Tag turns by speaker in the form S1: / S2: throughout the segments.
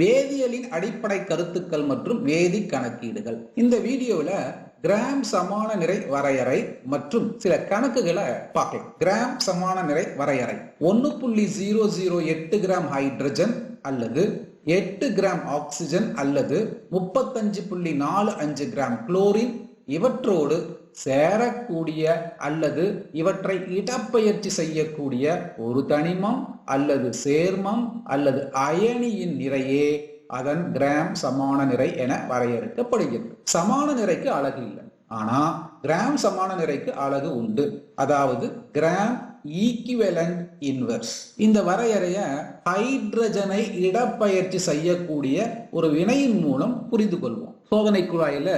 S1: வேதியியலின் அடிப்படை கருத்துக்கள் மற்றும் வேதி கணக்கீடுகள். இந்த வீடியோல கிராம் சமான நிறை வரையறை மற்றும் சில கணக்குகளை பார்க்கலாம். கிராம் சமான நிறை வரையறை. ஒன்னு புள்ளி ஜீரோ ஜீரோ எட்டு கிராம் ஹைட்ரஜன் அல்லது எட்டு கிராம் ஆக்சிஜன் அல்லது முப்பத்தஞ்சு புள்ளி நாலு அஞ்சு கிராம் குளோரின் இவற்றோடு சேரக்கூடிய அல்லது இவற்றை இடப்பெயர்ச்சி செய்யக்கூடிய ஒரு தனிமம் அல்லது சேர்மம் அல்லது அயனியின் நிறையே அதன் கிராம் சமான நிறை என வரையறுக்கப்படுகிறது. சமான நிறைக்கு அழகு இல்லை. ஆனா கிராம் சமான நிறைக்கு அழகு உண்டு. அதாவது கிராம் ஈக்குவலண்ட் இன்வெர்ஸ். இந்த வரையறைய ஹைட்ரஜனை இடப்பெயர்ச்சி செய்யக்கூடிய ஒரு வினையின் மூலம் புரிந்து கொள்வோம். சோதனை குழாயில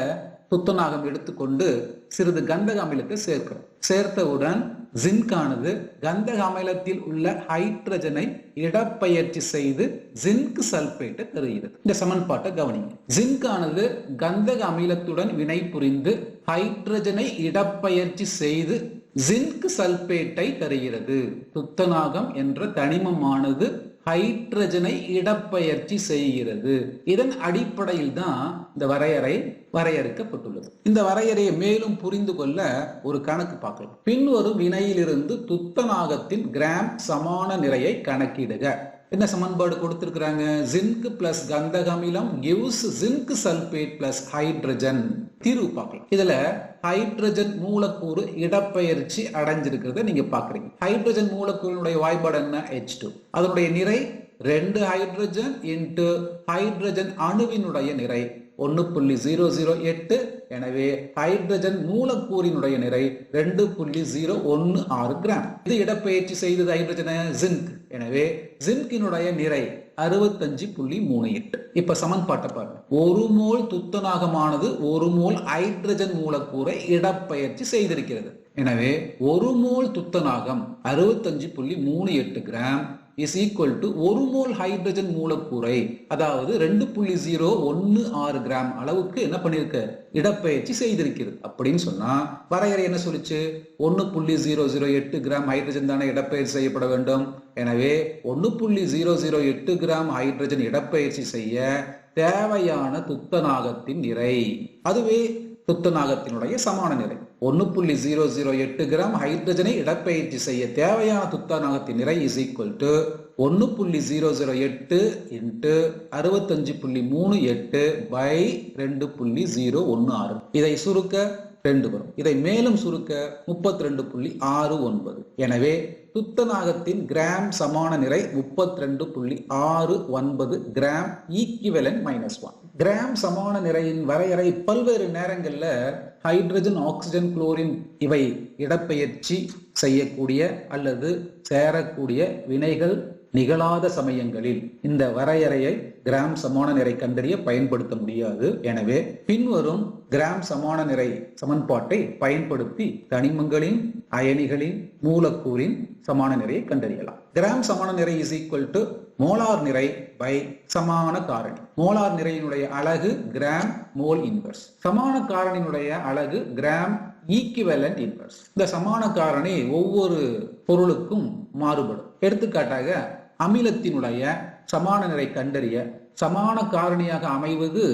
S1: துத்தநாகம் எடுத்துக்கொண்டு சிறிது கந்தக அமிலத்தை சேர்க்கிறோம். சேர்த்தவுடன் ஜின்கானது கந்தக அமிலத்தில் உள்ள ஹைட்ரஜனை இடப்பெயர்ச்சி செய்து ஜிங்க் சல்பேட்டை தருகிறது இந்த சமன்பாட்டை கவனிங்க. ஜின்கானது கந்தக அமிலத்துடன் வினை புரிந்து ஹைட்ரஜனை இடப்பெயர்ச்சி செய்து ஜிங்க் சல்பேட்டை தருகிறது. துத்தநாகம் என்ற தனிமமானது ஹைட்ரஜனை இடப்பெயர்ச்சி செய்கிறது. இதன் அடிப்படையில் தான் இந்த வரையறை வரையறுக்கப்பட்டுள்ளது. இந்த வரையறையை மேலும் புரிந்து கொள்ள ஒரு கணக்கு பார்க்கலாம். பின்வரும் வினையிலிருந்து துத்தநாகத்தின் கிராம் சமான நிறையை கணக்கிடுக. என்ன சமன்பாடு கொடுத்துருக்குறாங்க? ஜிங்க் பிளஸ் கந்தக அமிலம் gives zinc sulphate plus hydrogen தீர்வு பார்க்கலாம். இதுல ஹைட்ரஜன் மூலக்கூறு இடப்பெயர்ச்சி அடைஞ்சிருக்கிறத நீங்க பாக்குறீங்க ஹைட்ரஜன் மூலக்கூறினுடைய வாய்ப்பாடு என்ன? ஹெச் டூ அதனுடைய நிறை ரெண்டு ஹைட்ரஜன் இன்ட்டு ஹைட்ரஜன் அணுவினுடைய நிறை. ஒன்று புள்ளி ஜீரோ ஜீரோ எட்டு. எனவே ஹைட்ரஜன் மூலக்கூறினுடைய நிறை ரெண்டு புள்ளி ஜீரோ ஒன்று ஆறு கிராம். இது இடப்பெயர்ச்சி செய்தது ஹைட்ரஜன ஜிங்க். எனவே ஜிங்கினுடைய நிறை அறுபத்தஞ்சு புள்ளி மூணு எட்டு. இப்ப சமன்பாட்டை பாருங்க. ஒரு மோல் துத்தநாகமானது ஒரு மோல் ஹைட்ரஜன் மூலக்கூறை இடப்பெயர்ச்சி செய்திருக்கிறது. எனவே ஒரு மோல் துத்தநாகம் அறுபத்தஞ்சு புள்ளி மூணு எட்டு கிராம் இஸ் ஈக்குவல் டு ஒரு மோல் ஹைட்ரஜன் மூலக்கூறை அதாவது ரெண்டு புள்ளி ஜீரோ ஒன்னு ஆறு கிராம் அளவுக்கு என்ன பண்ணிருக்க இடப்பெயர்ச்சி செய்திருக்கிறது. அப்படின்னு சொன்னா வரையறை என்ன சொல்லிச்சு? ஒன்னு புள்ளி ஜீரோ ஜீரோ எட்டு கிராம் ஹைட்ரஜன் தானே இடப்பெயர்ச்சி செய்யப்பட வேண்டும். எனவே ஒன்னு புள்ளி ஜீரோ ஜீரோ எட்டு கிராம் ஹைட்ரஜன் இடப்பெயர்ச்சி செய்ய தேவையான துத்தநாகத்தின் நிறை. அதுவே துத்தநாகத்தினுடைய சமான நிறை ஒன்னு புள்ளி ஜீரோ ஜீரோ எட்டு கிராம் ஹைட்ரஜனை இடப்பெயர்ச்சி செய்ய தேவையான துத்தநாகத்தின் நிறை இஸ் ஈக்குவல் டு ஒன்னு புள்ளி ஜீரோ ஜீரோ எட்டு இன்ட்டு அறுபத்தஞ்சு புள்ளி மூணு எட்டு பை ரெண்டு புள்ளி ஜீரோ ஒன்று ஆறு. இதை சுருக்க ரெண்டு வரும். இதை மேலும் சுருக்க முப்பத்தி ரெண்டு புள்ளி ஆறு ஒன்பது. எனவே துத்தநாகத்தின் கிராம் சமான நிறை முப்பத்தி ரெண்டு புள்ளி ஆறு ஒன்பது gram equivalent minus one gram சமான நிறையின் வரையறை பல்வேறு நேரங்களில் ஹைட்ரஜன் ஆக்சிஜன் குளோரின் இவை இடப்பெயர்ச்சி செய்யக்கூடிய அல்லது சேரக்கூடிய வினைகள் நிகழாத சமயங்களில் இந்த வரையறையை கிராம் சமான நிறை கண்டறிய பயன்படுத்த முடியாது. எனவே பின்வரும் கிராம் சமான நிறை சமன்பாட்டை பயன்படுத்தி தனிமங்களின் அயனிகளின் மூலக்கூறின் சமான நிறையை கண்டறியலாம். கிராம் சமான நிறை இஸ் ஈக்குவல் டு மோலார் நிறை பை சமான காரணி. மோலார் நிறையினுடைய அழகு கிராம் மோல் இன்வர்ஸ் சமான காரணியினுடைய அழகு கிராம் ஈக்குவலன்ட் இன்வர்ஸ் இந்த சமான காரணி ஒவ்வொரு பொருளுக்கும் மாறுபடும். எடுத்துக்காட்டாக அமிலத்தினுடைய சமான நிறை கண்டறிய சமான காரணியாக அமைவது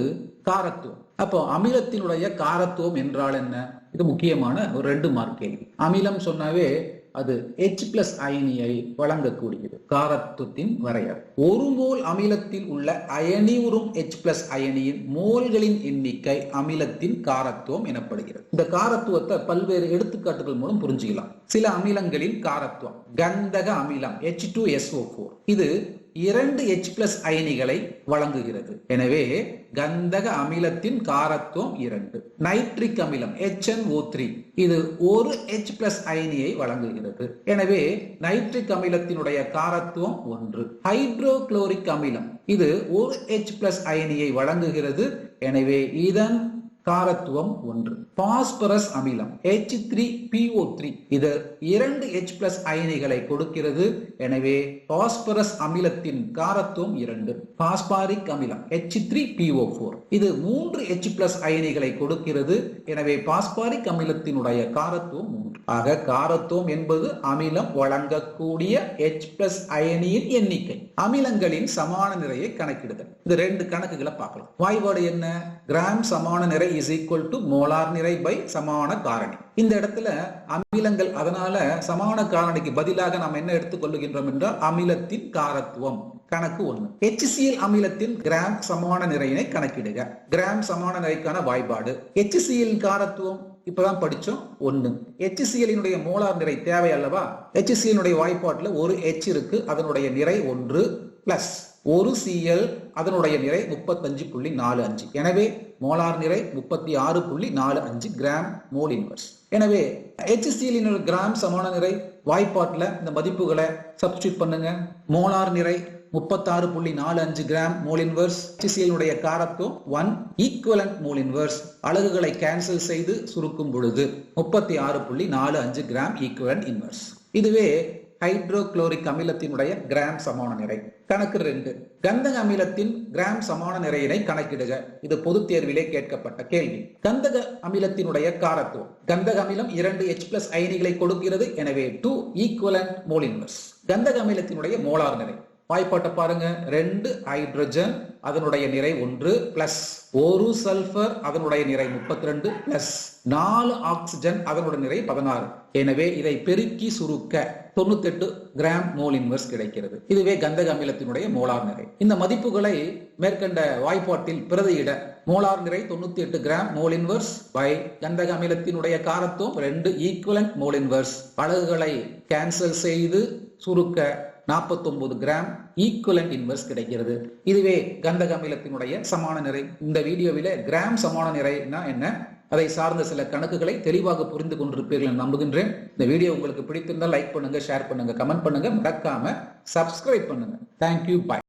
S1: காரத்துவம். அப்போ அமிலத்தினுடைய காரத்துவம் என்றால் என்ன? இது முக்கியமான ஒரு ரெண்டு மார்க் கேள்வி. அமிலம் சொன்னாவே அது எச் பிளஸ் அயனியை வழங்கக்கூடியது. காரத்துவத்தின் வரையறை. ஒரு மோல் அமிலத்தில் உள்ள அயனியுறும் எச் பிளஸ் அயனியின் மோல்களின் எண்ணிக்கை அமிலத்தின் காரத்துவம் எனப்படுகிறது. இந்த காரத்துவத்தை பல்வேறு எடுத்துக்காட்டுகள் மூலம் புரிஞ்சுக்கலாம். சில அமிலங்களின் காரத்துவம். கந்தக அமிலம் எச் டூ எஸ்ஓ ஃபோர் இது இரண்டு எச் பிளஸ் அயனிகளை வழங்குகிறது. எனவே கந்தக அமிலத்தின் காரத்துவம் இரண்டு. நைட்ரிக் அமிலம் HNO3 த்ரீ இது ஒரு எச் பிளஸ் அயனியை வழங்குகிறது. எனவே நைட்ரிக் அமிலத்தினுடைய காரத்துவம் ஒன்று. ஹைட்ரோகுளோரிக் அமிலம் இது ஒரு எச் பிளஸ் அயனியை வழங்குகிறது. எனவே இதன் காரத்துவம் ஒன்று. பாஸ்பரஸ் அமிலம் H3PO3 த்ரீ பிஓ த்ரீ இது இரண்டு ஹெச் பிளஸ் அயனிகளை கொடுக்கிறது. எனவே பாஸ்பரஸ் அமிலத்தின் காரத்துவம் இரண்டு. பாஸ்பாரிக் அமிலம் H3PO4 த்ரீ பிஓ ஃபோர் இது மூன்று ஹெச் பிளஸ் அயனிகளை கொடுக்கிறது. எனவே பாஸ்பாரிக் அமிலத்தினுடைய காரத்துவம் மூன்று. ஆக காரத்துவம் என்பது அமிலம் வழங்கக்கூடிய ஹெச் பிளஸ் அயனியின் எண்ணிக்கை. அமிலங்களின் சமான நிறையை கணக்கிடுதல். இந்த ரெண்டு கணக்குகளை பார்க்கலாம். வாய்பாடு என்ன? கிராம் சமான நிறை இஸ் ஈக்குவல் டு மோலார் நிறை பை சமான காரணி. இந்த இடத்துல அமிலங்கள் அதனால சமான காரணிக்கு பதிலாக நாம் என்ன எடுத்துக்கொள்ளுகின்றோம் என்றால் அமிலத்தின் காரத்துவம் கணக்கு ஒண்ணு. ஹெச்சிசிஎல் அமிலத்தின் கிராம் சமான நிறையினை கணக்கிடுக. கிராம் சமான நிறைக்கான வாய்ப்பாடு ஹெச்சிசிஎல் காரத்துவம் இப்பதான் படிச்சோம் ஒன்னு ஹெச்சிசிஎலினுடைய மோலார் நிறை தேவை அல்லவா? ஹெச்சிசிஎலுடைய வாய்ப்பாட்டில் ஒரு ஹெச் இருக்கு அதனுடைய நிறை ஒன்று பிளஸ் ஒரு சிஎல் அதனுடைய நிறை முப்பத்தஞ்சு புள்ளி நாலு அஞ்சு. எனவே மோலார் நிறை முப்பத்தி ஆறு புள்ளி நாலு அஞ்சு கிராம் மோல் இன்வர்ஸ். எனவே HCl கிராம் சமான நிறை வாய்ப்பாட்டில் இந்த மதிப்புகளை சப்ஸ்டியூட் பண்ணுங்க. மோலார் நிறை முப்பத்தாறு புள்ளி நாலு அஞ்சு கிராம் மோல் இன்வர்ஸ். HCl காரத்துவம் ஒன் ஈக்குவலன்ட் மோல் இன்வர்ஸ். அலகுகளை கேன்சல் செய்து சுருக்கும் பொழுது முப்பத்தி ஆறு புள்ளி நாலு அஞ்சு கிராம் ஈக்குவலண்ட் இன்வர்ஸ் இதுவே ஹைட்ரோகுளோரிக் அமிலத்தினுடைய கிராம் சமான நிறை. கணக்கு ரெண்டு. கந்தக அமிலத்தின் கிராம் சமான நிறையினை கணக்கிடுக. இது பொது தேர்விலே கேட்கப்பட்ட கேள்வி. கந்தக அமிலத்தினுடைய காரத்துவம். கந்தக அமிலம் இரண்டு எச் பிளஸ் அயனிகளை கொடுக்கிறது. எனவே டூ ஈக்குவலன் மோல் கந்தக அமிலத்தினுடைய மோலார் நிறை. வாய்ப்பாட்டை பாருங்க. ரெண்டு ஹைட்ரஜன் அதனுடைய நிறை ஒன்று பிளஸ் ஒரு சல்பர் அதனுடைய நிறை முப்பத்தி ரெண்டு பிளஸ் நாலு ஆக்சிஜன் அதனுடைய நிறை பதினாறு. எனவே இதை பெருக்கி சுருக்க தொண்ணூத்தி எட்டு கிராம் மோல் இன்வர்ஸ் கிடைக்கிறது. இதுவே கந்தக அமிலத்தினுடைய மோலார் நிறை. இந்த மதிப்புகளை மேற்கண்ட வாய்ப்பாட்டில் பிரதியிட மோலார் நிறை தொண்ணூத்தி எட்டு கிராம் மோல் இன்வர்ஸ் பை கந்தக அமிலத்தினுடைய காரத்துவம் ரெண்டு ஈக்குவலன்ட் மோல் இன்வர்ஸ் அழகுகளை கேன்சல் செய்து சுருக்க 49 கிராம் ஈக்குவலன்ட் இன்வெர்ஸ் கிடைக்கிறது. இதுவே கந்தக அமிலத்தினுடைய சமான நிறை. இந்த வீடியோவில் கிராம் சமான நிறைனா என்ன? அதை சார்ந்த சில கணக்குகளை தெளிவாக புரிந்து கொண்டிருப்பீர்கள் நம்புகின்றேன். இந்த வீடியோ உங்களுக்கு பிடித்திருந்தால் லைக் பண்ணுங்க ஷேர் பண்ணுங்க கமெண்ட் பண்ணுங்க. மறக்காம சப்ஸ்கிரைப் பண்ணுங்க. Thank you bye